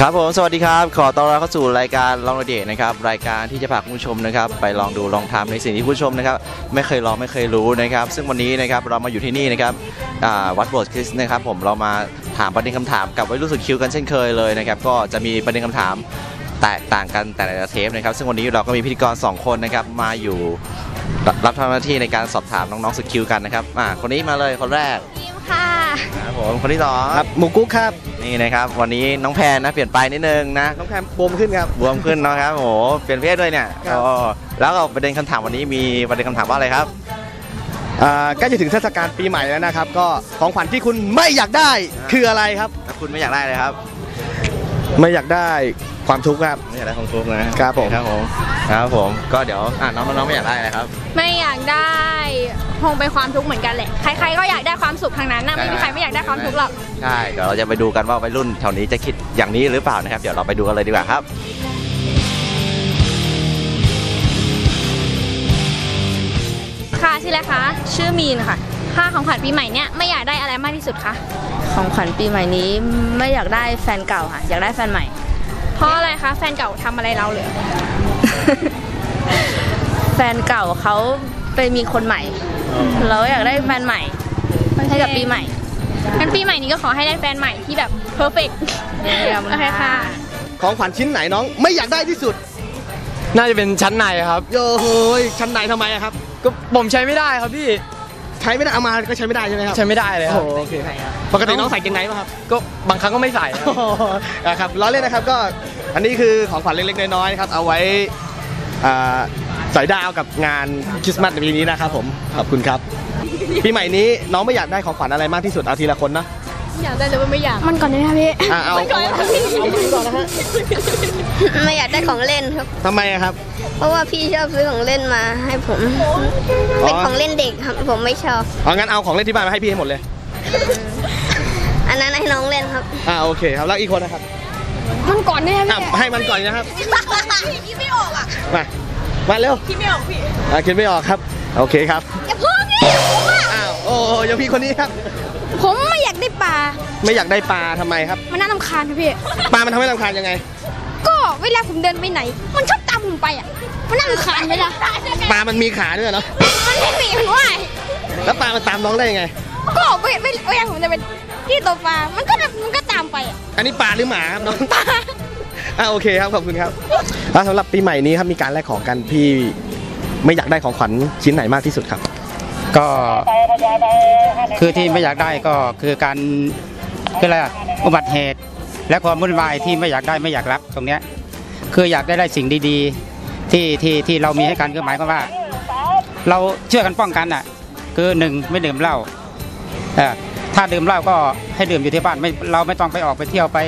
ครับผมสวัสดีครับ ขอต้อนรับเข้าสู่รายการลองระเดทนะครับรายการที่จะพาคุณผู้ชมนะครับไปลองดูลองทำในสิ่งที่ผู้ชมนะครับไม่เคยลองไม่เคยรู้นะครับ ซึ่งวันนี้นะครับเรามาอยู่ที่นี่นะครับอ่าวัดโบสถ์คริสต์นะครับผมเรามาถามประเด็นคำถามกับวัยรุ่นสุดคิวกันเช่นเคยเลยนะครับก็จะมีประเด็นคำถามแตกต่างกันแต่ละเทปนะครับ ซึ่งวันนี้เราก็มีพิธีกรสองคนนะครับมาอยู่รับทำหน้าที่ในการสอบถามน้องๆสุดคิวกันนะครับอ่าคนนี้มาเลยคนแรกทีมค่ะครับผมคนที่สองครับหมูกุ๊กครับ นี่นะครับวันนี้น้องแพนนะเปลี่ยนไปนิดนึงนะน้องแพมบวมขึ้นครับ บวมขึ้นเนาะครับโอ้โหเปลี่ยนเพศด้วยเนี่ยครับ อ๋อแล้วก็ประเด็นคำถามวันนี้มีประเด็นคำถามว่าอะไรครับ อ่าใกล้จะถึงเทศกาลปีใหม่แล้วนะครับ ก็ของขวัญที่คุณไม่อยากได้คืออะไรครับ ถ้าคุณไม่อยากได้เลยครับ ไม่อยากได้ความทุกข์ครับ ไม่อยากได้ของทุกนะครับผม ครับผม ครับผม ก็เดี๋ยวอะน้องน้องไม่อยากได้อะไรครับ ไม่อยากได้คงเป็นความทุกข์เหมือนกันแหละ ใครๆก็อยากได้ความสุขทางนั้นนะไม่มีใครไม่อยากได้ความทุกข์หรอก ใช่ เดี๋ยวเราจะไปดูกันว่าวัยรุ่นแถวนี้จะคิดอย่างนี้หรือเปล่านะครับ เดี๋ยวเราไปดูกันเลยดีกว่าครับค่ะชื่ออะไรคะ ชื่อมีนค่ะค่าของขวัญปีใหม่เนี่ยไม่อยากได้อะไรมากที่สุดคะ ของขวัญปีใหม่นี้ไม่อยากได้แฟนเก่าค่ะ อยากได้แฟนใหม่ เพราะอะไรคะแฟนเก่าทำอะไรเราเลยแฟนเก่าเขาไปมีคนใหม่ เราอยากได้แฟนใหม่ให้กับปีใหม่งั้นปีใหม่นี้ก็ขอให้ได้แฟนใหม่ที่แบบเพอร์เฟกต์เยี่ยมโอเคค่ะ ของขวัญชิ้นไหนน้อง ไม่อยากได้ที่สุด น่าจะเป็นชั้นในครับโย้ยชั้นไหนทำไมอะครับ ก็ผมใช้ไม่ได้ครับพี่ใช้ไม่ได้เอามาก็ใช้ไม่ได้ใช่ไหมครับใช้ไม่ได้เลยคโอ้รับโหโอเคปกติน้องใส่เกงไหนป่ะครับก็บางครั้งก็ไม่ใส่ครับอ่าครับล้อเล่นนะครับก็อันนี้คือของขวัญเล็กๆน้อยๆครับเอาไว้อ่าใส่ดาวกับงานคริสต์มาสในปีนี้นะครับผมขอบคุณครับปีใหม่นี้น้องไม่อยากได้ของขวัญอะไรมากที่สุดเอาทีละคนนะ อยากได้แต่ว่าไม่อยาก มันก่อนได้ไหมพี่อ่าเอาเอาเอาเอาพี่ก่อนนะฮะไม่อยากได้ของเล่นครับ ทำไมอะครับ เพราะว่าพี่ชอบซื้อของเล่นมาให้ผม เป็นของเล่นเด็กครับผมไม่ชอบ เอางั้นเอาของเล่นที่บ้านมาให้พี่ให้หมดเลย อันนั้นให้น้องเล่นครับ อ่าโอเคครับแล้วอีกคนนะครับ มันก่อนได้ไหมอะให้มันก่อนนะครับพี่ไม่ออกอะ มา มาเร็วพี่ไม่ออกพี่ อ่าคิดไม่ออกครับ โอเคครับอย่าเพิ่งดิผมอะอ้าว โอ้โหยังพี่คนนี้ครับ ผมไม่อยากได้ปลา ไม่อยากได้ปลาทำไมครับ มันน่ารำคาญนะพี่ ปลามันทำให้รำคาญยังไง ก็เวลาผมเดินไปไหน มันชอบตามผมไปอะ มันน่ารำคาญไหมล่ะ ปลามันมีขาด้วยเหรอมันไม่มีหัวแล้วปลามันตามน้องได้ยังไง ก็เวเวเวลาผมจะเป็นที่ตกปลา มันก็มันก็ตามไปอะ อันนี้ปลาหรือหมาครับน้องอ่าโอเคครับขอบคุณครับแล้วสำหรับปีใหม่นี้ครับมีการแลกของกันพี่ไม่อยากได้ของขวัญชิ้นไหนมากที่สุดครับ ก็คือที่ไม่อยากได้ก็คือการคืออะไรอุบัติเหตุ และความวุ่นวายที่ไม่อยากได้ไม่อยากรับตรงเนี้ยคืออยากได้ได้สิ่งดีๆที่ที่ที่เรามีให้กันคือหมายความว่า เราเชื่อกันป้องกันอะ คือหนึ่งไม่ดื่มเหล้าเออถ้าดื่มเหล้าก็ให้ดื่มอยู่ที่บ้านไม่เราไม่ต้องไปออกไปเที่ยวไป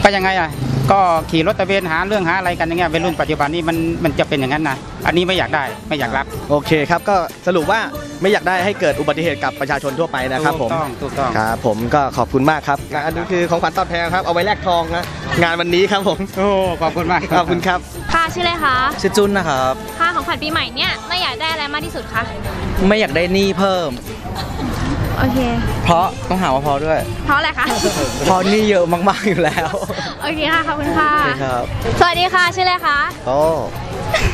ไปยังไงอะ ก็ขี่รถตะเวนหาเรื่องหาอะไรกันอย่างเงี้ยเป็นรุ่นปัจจุบันนี้มันมันจะเป็นอย่างนั้นนะอันนี้ไม่อยากได้ไม่อยากรับโอเคครับก็สรุปว่าไม่อยากได้ให้เกิดอุบัติเหตุกับประชาชนทั่วไปนะครับผมถูกต้องถูกต้อง ครับผมก็ขอบคุณมากครับและอันนี้คือของขวัญตอบแทนครับเอาไว้แลกทองนะงานวันนี้ครับผมโอ้ขอบคุณมาก ขอบคุณครับ ค่ะชื่ออะไรคะชื่อจุนนะครับ ค่าของขวัญปีใหม่เนี่ยไม่อยากได้อะไรมากที่สุดคะไม่อยากได้หนี้เพิ่ม โอเค เพราะต้องหาว่าเพราะด้วย เพราะอะไรคะ เพราะหนี้เยอะมากๆอยู่แล้วโอเคค่ะขอบคุณค่ะ ครับสวัสดีค่ะชื่ออะไรคะโอ้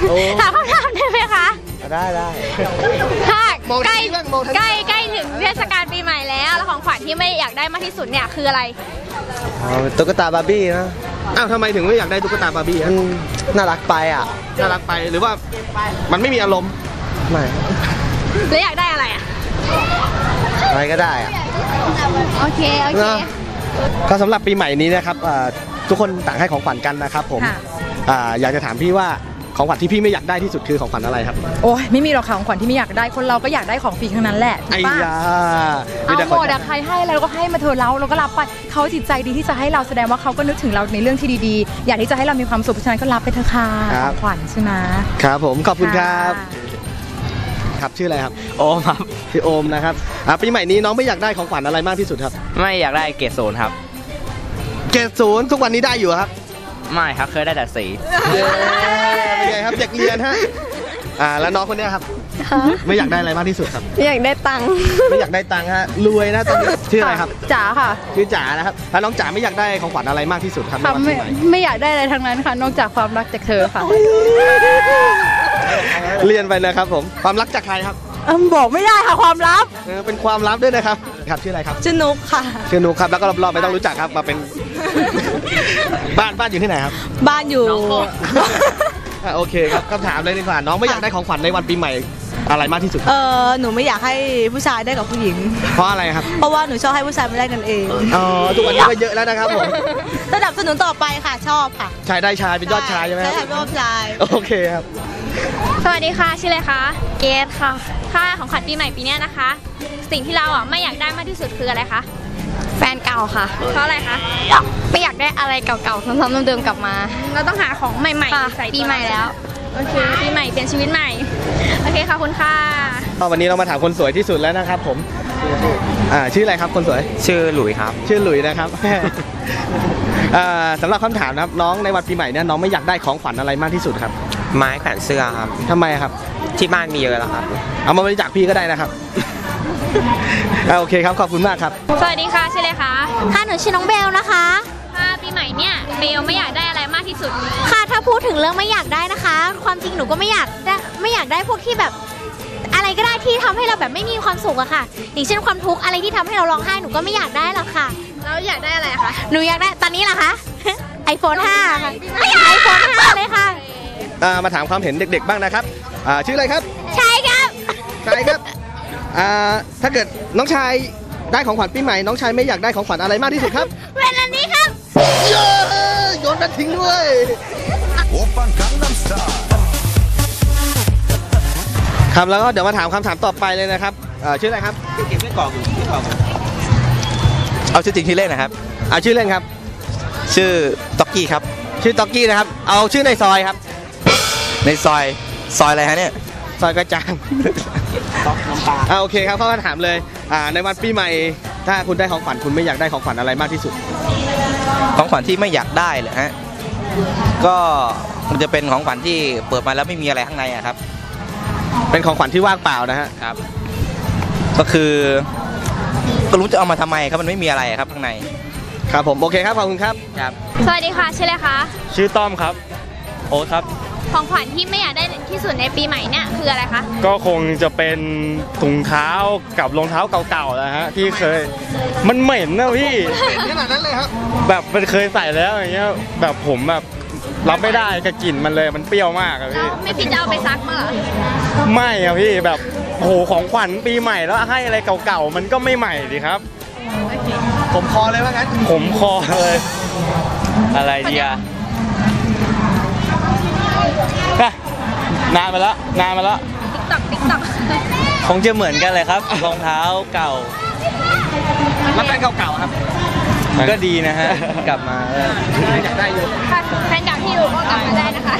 โอ้ถามคำถามได้ไหมคะได้ได้ถ้ามองใกทางล้นี้บ้างมองทางนี้ ใกล้ใกล้ถึงเทศกาลปีใหม่แล้ว แล้วของขวัญที่ไม่อยากได้มากที่สุดเนี่ยคืออะไรตุ๊กตาบาร์บี้นะอ้าวทำไมถึงไม่อยากได้ตุ๊กตาบาร์บี้ฮะน่ารักไปอะ น่ารักไปหรือว่ามันไม่มีอารมณ์ไม่ แล้วอยากได้อะไรอะ อะไรก็ได้อะโอเค โอเคเนอะก็สำหรับปีใหม่นี้นะครับอ่า ทุกคนต่างให้ของขวัญกันนะครับผมค่ะ อ่าอยากจะถามพี่ว่าของขวัญที่พี่ไม่อยากได้ที่สุดคือของขวัญอะไรครับโอ้ยไม่มีหรอกค่ะของขวัญที่ไม่อยากได้คนเราก็อยากได้ของฟรีทั้งนั้นแหละถูไอ้กปะยาเอาแต่หคมนดอะใครให้อะไรเราก็ให้มาเถอะเราเราก็รับไปเขาจิตใจดีที่จะให้เราแสดงว่าเขาก็นึกถึงเราในเรื่องที่ดีๆ อยากที่จะให้เรามีความสุขเพราะฉะนั้นก็รับไปเถอะค่ะของขวัญใช่ไหม ครับผมขอบคุณครับะครับชื่ออะไรครับโอ้ครับ พี่โอมนะครับอ่าปีใหม่นี้น้องไม่อยากได้ของขวัญอะไรมากที่สุดครับ ไม่อยากได้เกรดศูนย์ครับ เกรดศูนย์ทุกวันนี้ได้อยู่ครับไม่ครับเคยได้แต่สีเย้เป็นไงครับเด็กเรียนฮะอ่าแล้วน้องคนเนี้ยครับ ไม่อยากได้อะไรมากที่สุดครับ อยากได้ตังค์ไม่อยากได้ตังค์ฮะรวยนะตอนนี้ชื่ออะไรครับจ๋าค่ะชื่อจ๋านะครับแล้วน้องจ๋าไม่อยากได้ของขวัญอะไรมากที่สุดครับในค่ะวันไม่ปีใหม่ไม่อยากได้อะไรทั้งนั้นค่ะ นอกจากความรักจากเธอค่ะเรียนไปนะครับผมความรักจากใครครับเอิ่มบอกไม่ได้ค่ะความลับ เออเป็นความลับด้วยนะครับครับชื่ออะไรครับ ชื่อนุกค่ะ ชื่อนุกครับแล้วก็รอบๆไม่ต้องรู้จักครับมาเป็น บ้านบ้านอยู่ที่ไหนครับบ้านอยู่ อะโอเคครับคำถามเลยดีกว่าน้องไม่อยากได้ของขวัญในวันปีใหม่อะไรมากที่สุด เออหนูไม่อยากให้ผู้ชายได้กับผู้หญิง เพราะอะไรครับเพราะว่าหนูชอบให้ผู้ชายมาได้กันเองอ๋อทุกวันนี้ก็เยอะแล้วนะครับผมสนับสนุนต่อไปค่ะชอบค่ะชายได้ชายเป็นยอดชายใช่ไหมคใช่รับค่ะยอดชาย โอเคครับ สวัสดีค่ะ ชื่ออะไรคะ เกดค่ะ ค่าของขวัญปีใหม่ปีเนี้ยนะคะ สิ่งที่เราอะไม่อยากได้มากที่สุดคืออะไรคะ แฟนเก่าค่ะ เพราะอะไรคะไม่อยากได้อะไรเก่าๆซ้ำๆเดิมๆกลับมา เราต้องหาของใหม่ค่ะๆใส่ตัวปีใหม่แล้ว โอเคปีใหม่เปลี่ยนชีวิตใหม่ โอเคขอบคุณค่ะก็วันนี้เรามาถามคนสวยที่สุดแล้วนะครับผมอ่าชื่ออะไรครับคนสวย ชื่อหลุยครับ ชื่อหลุยนะครับอ่าสำหรับคำถามนะครับน้องในวันปีใหม่เนี่ยน้องไม่อยากได้ของขวัญอะไรมากที่สุดครับ ไม้แขวนเสื้อครับทำไมครับ ที่บ้านมีเยอะแล้วครับ เอามาบริจาคพี่ก็ได้นะครับ อ่าโอเคครับ ขอบคุณมากครับ สวัสดีค่ะชื่ออะไรคะค่ะหนูชื่อน้องเบลนะคะ ค่ะปีใหม่เนี่ยเบลไม่อยากได้อะไรมากที่สุด ค่ะถ้าพูดถึงเรื่องไม่อยากได้นะคะ ความจริงหนูก็ไม่อยากได้ไม่อยากได้พวกที่แบบ อะไรก็ได้ที่ทำให้เราแบบไม่มีความสุขอะค่ะ อย่างเช่นความทุกข์อะไรที่ทำให้เราร้องไห้หนูก็ไม่อยากได้หรอกค่ะ แล้วอยากได้อะไรคะ หนูอยากได้ตอนนี้เหรอคะ iPhone 5ค่ะไม่อยาก iPhone 5เลยค่ะ อ่ามาถามความเห็นเด็กๆบ้างนะครับอ่าชื่ออะไรครับ ใช่ครับชายครับ อ่าถ้าเกิดน้องชายได้ของขวัญปีใหม่ น้องชายไม่อยากได้ของขวัญอะไรมากที่สุดครับเวลานี้ครับเย้โยนแบตทิ้งด้วยครับแล้วก็เดี๋ยวมาถามคำถามต่อไปเลยนะครับอ่าชื่ออะไรครับเอาชื่อจริงที่อเล่นนะครับอ่าชื่อเล่นครับ ชื่อต็อกกี้ครับ ชื่อต็อกกี้นะครับ เอาชื่อในซอยครับ ในซอย ซอยอะไรฮะเนี่ย ซอยกระจาง อ่าโอเคครับเข้ามาถามเลยอ่าในวันปีใหม่ถ้าคุณได้ของขวัญคุณไม่อยากได้ของขวัญอะไรมากที่สุด ของขวัญที่ไม่อยากได้เหรอฮะก็มันจะเป็นของขวัญที่เปิดมาแล้วไม่มีอะไรข้างในอะครับ เป็นของขวัญที่ว่างเปล่านะฮะครับ ก็คือ ก็รู้จะเอามาทำไมครับมันไม่มีอะไรครับข้างในครับผมโอเคครับขอบคุณครับ ครับ สวัสดีค่ะชื่ออะไรคะ ชื่อต้อมครับ โอ๊ตครับ ของขวัญที่ไม่อยากได้ที่สุดในปีใหม่เนี่ยคืออะไรคะ ก็คงจะเป็นถุงเท้ากับรองเท้าเก่าๆนะฮะที่เคยมันเหม็นนะพี่ขนาดนั้นเลยครับแบบมันเคยใส่แล้วอย่างเงี้ยแบบผมแบบรับไม่ได้กับกลิ่นมันเลยมันเปรี้ยวมากอะเราพี่ไม่คิดจะเอาไปซักมั้างเหรอไม่อะพี่แบบโอ้โหของขวัญปีใหม่แล้วให้อะไรเก่าๆมันก็ไม่ใหม่ดิครับ ผมคอเลยว่างั้นผมคอเลย อะไรเดียอะ นานมาแล้วนานมาแล้วติ๊กต็อกติ๊กต็อกคงจะเหมือนกันเลยครับ รองเท้าเก่าแล้วแฟนเก่าๆครับ ก็ดีนะฮะ กลับมาเอออยากได้อยู่ค่ะแฟนเก่าที่อยู่ก็กลับมาได้นะคะ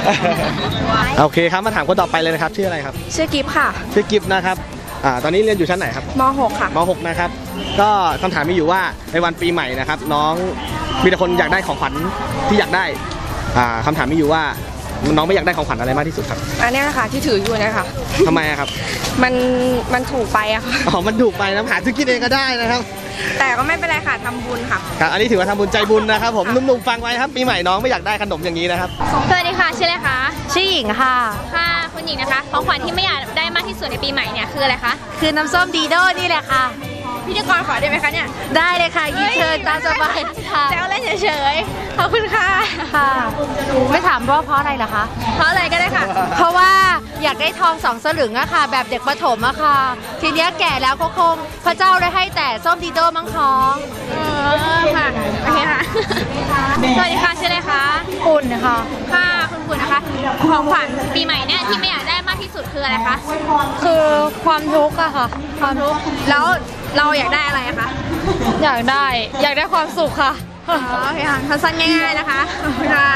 โอเคครับมาถามคนต่อไปเลยนะครับชื่ออะไรครับชื่อกิฟค่ะชื่อกิฟต์นะครับอ่าตอนนี้เรียนอยู่ชั้นไหนครับม .6 ค่ะม .6 นะครับ ก็คำถามมีอยู่ว่าในวันปีใหม่นะครับ น้องมีแต่คนอยากได้ของขวัญที่อยากได้อ่าคำถามมีอยู่ว่า น้องไม่อยากได้ของขวัญอะไรมากที่สุดครับอันนี้นะคะที่ถืออยู่นะคะทำไมอะครับมันมันถูกไปอะค่ะอ๋อมันถูกไปนะหาซื้อกินเองก็ได้นะครับแต่ก็ไม่เป็นไรค่ะทำบุญค่ะ ครับอันนี้ถือว่าทำบุญใจบุญนะครับผมหนุ่มๆฟังไว้ครับปีใหม่น้องไม่อยากได้ขนมอย่างนี้นะครับสวัสดีค่ะชื่ออะไรคะชื่อหญิงค่ะ ค่ะคุณหญิงนะคะของขวัญที่ไม่อยากได้มากที่สุดในปีใหม่เนี่ยคืออะไรคะ คือน้ำส้มดีโดนี่แหละค่ะ พิธีกรขอได้ไหมคะเนี่ยได้เลยค่ะหยิบเชิญตามสบายค่ะแซวเล่นเฉยๆขอบคุณค่ะค่ะ ไม่ถามว่าเพราะอะไรเหรอคะ เพราะอะไรก็ได้ค่ะ เพราะว่าอยากได้ทองสองสลึงอะค่ะ แบบเด็กประถมอะค่ะ ทีเนี้ยแก่แล้วก็คง พระเจ้าได้ให้แต่ส้มดีโดมั้งท้องเออค่ะโอเคค่ะสวัสดีค่ะชื่ออะไรคะอุ่นค่ะค่ะคุณคุณนะคะ ของขวัญปีใหม่เนี่ยที่ไม่อยากได้มากที่สุดคืออะไรคะคือความทุกข์อะค่ะ ความทุกข์แล้ว เราอยากได้อะไรอะคะอยากได้อยากได้ความสุขค่ะอ๋อโอเคค่ะสั้นๆง่ายๆนะคะขอบคุณค่ะ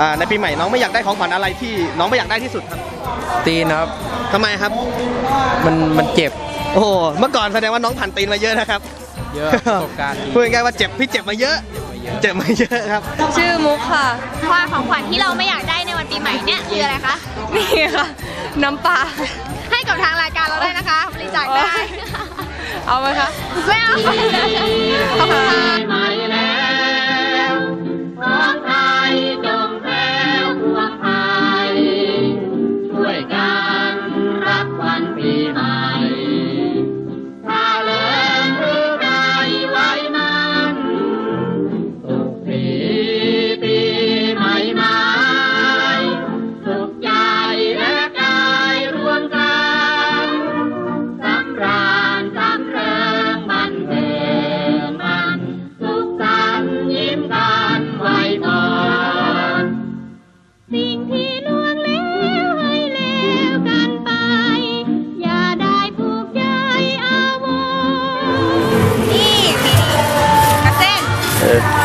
อ่าในปีใหม่น้องไม่อยากได้ของขวัญอะไรที่น้องไม่อยากได้ที่สุดครับ ตีนครับทำไมครับ มันมันเจ็บ โอ้โหเมื่อก่อนแสดงว่าน้องผ่านตีนมาเยอะนะครับ เยอะประสบการณ์พูดง่ายๆว่าเจ็บพี่เจ็บมาเยอะ เจ็บมาเยอะครับ ชื่อมุกค่ะว่าของขวัญที่เราไม่อยากได้ในวันปีใหม่เนี่ยคืออะไรคะ นี่ค่ะ น้ำปลา ให้กับกับทางรายการเราได้นะคะ บริจาคได้ เอาไห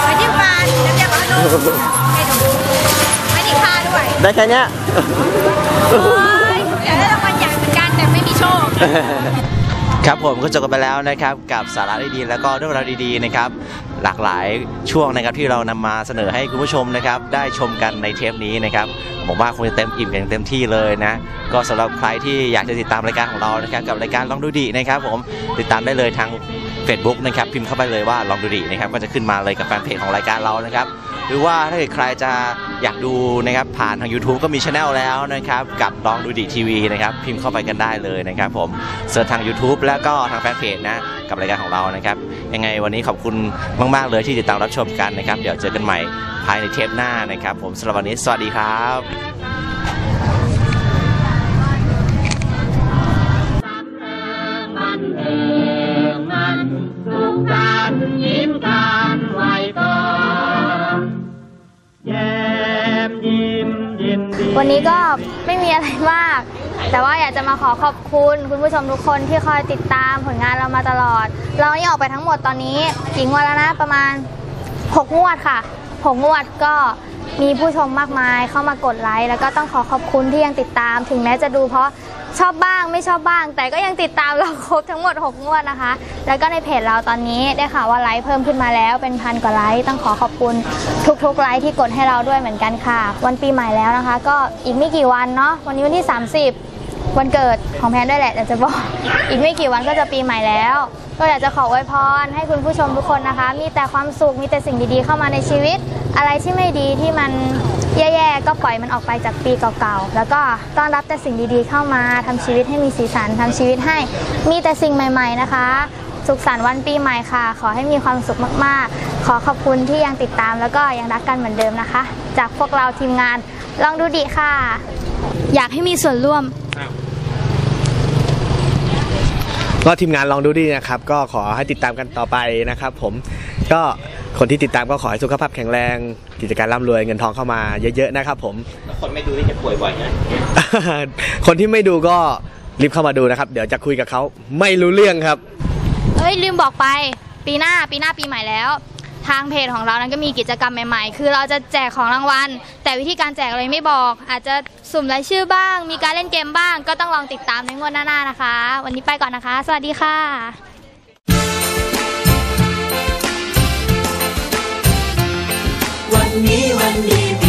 ไปที่ฟานน้ำยาบ้านุ่มให้ดูไม่ได้ค่าด้วยได้แค่เนี้ยโอ้ยอยากได้รางวัลใหญ่เหมือนกันแต่ไม่มีโชค ครับผมก็จบกันไปแล้วนะครับกับสาระดีๆแล้วก็เรื่องราวดีๆนะครับ หลากหลายช่วงนะครับที่เรานำมาเสนอให้คุณผู้ชมนะครับ ได้ชมกันในเทปนี้นะครับผมว่าคงจะเต็มอิ่มอย่างเต็มที่เลยนะ ก็สำหรับใครที่อยากจะติดตามรายการของเรานะครับ กับรายการลองดูดีนะครับ ผมติดตามได้เลยทาง Facebook นะครับพิมพ์เข้าไปเลยว่าลองดูดีนะครับก็จะขึ้นมาเลยกับแฟนเพจของรายการเรานะครับหรือว่าถ้าเกิดใครจะอยากดูนะครับผ่านทาง YouTube ก็มีช anel แล้วนะครับกับลองดูดีทีวีนะครับพิมพ์เข้าไปกันได้เลยนะครับผมเสิร์ชทาง YouTube แล้วก็ทางแฟนเพจนะกับรายการของเรานะครับยังไงวันนี้ขอบคุณมาก ๆ เลยที่ติดตามรับชมกันนะครับ เดี๋ยวเจอกันใหม่ภายในเทปหน้านะครับ ผมสำหรับวันนี้สวัสดีครับ วันนี้ก็ไม่มีอะไรมาก แต่ว่าอยากจะมาขอขอบคุณคุณผู้ชมทุกคนที่คอยติดตามผลงานเรามาตลอด เรานี่ออกไปทั้งหมดตอนนี้กี่งวดแล้วนะประมาณ 6 งวดค่ะ 6 งวดก็มีผู้ชมมากมายเข้ามากดไลค์แล้วก็ต้องขอขอบคุณที่ยังติดตาม ถึงแม้จะดูเพราะ ชอบบ้างไม่ชอบบ้าง แต่ก็ยังติดตามเราครบทั้งหมด 6 งวดนะคะ แล้วก็ในเพจเราตอนนี้ได้ข่าวว่าไลค์เพิ่มขึ้นมาแล้วเป็นพันกว่าไลค์ต้องขอขอบคุณทุกๆไลค์ที่กดให้เราด้วยเหมือนกันค่ะ วันปีใหม่แล้วนะคะ ก็อีกไม่กี่วันเนาะวันนี้วันที่ 30 วันเกิดของแพนด้วยแหละแต่จะบอกอีกไม่กี่วันก็จะปีใหม่แล้ว ก็อยากจะขออวยพรให้คุณผู้ชมทุกคนนะคะ มีแต่ความสุขมีแต่สิ่งดีๆ เข้ามาในชีวิต อะไรที่ไม่ดีที่มันแย่ๆก็ปล่อยมันออกไปจากปีเก่าๆแล้วก็ต้อนรับแต่สิ่งดีๆเข้ามาทำชีวิตให้มีสีสันทำชีวิตให้ มีแต่สิ่งใหม่ ๆนะคะ สุขสันต์วันปีใหม่ค่ะ ขอให้มีความสุขมากๆ ขอขอบคุณที่ยังติดตาม แล้วก็ยังรักกันเหมือนเดิมนะคะ จากพวกเราทีมงานลองดูดีค่ะ อยากให้มีส่วนร่วม ก็ทีมงานลองดูดีนะครับ ก็ขอให้ติดตามกันต่อไปนะครับ ผมก็คนที่ติดตามก็ขอให้สุขภาพแข็งแรงกิจการร่ำรวยเงินทองเข้ามาเยอะๆนะครับ ผมคนไม่ดูนี่จะป่วยบ่อยนะคนที่ไม่ดูก็รีบเข้ามาดูนะครับ เดี๋ยวจะคุยกับเขาไม่รู้เรื่องครับ เอ้ยลืมบอกไป ปีหน้าปีหน้าปีใหม่แล้ว ทางเพจของเรานั้นก็มีกิจกรรมใหม่ๆ คือเราจะแจกของรางวัล แต่วิธีการแจกอะไรไม่บอก อาจจะสุ่มรายชื่อบ้าง มีการเล่นเกมบ้าง ก็ต้องลองติดตามในงวดหน้าๆนะคะ วันนี้ไปก่อนนะคะ สวัสดีค่ะวันนี้วันดี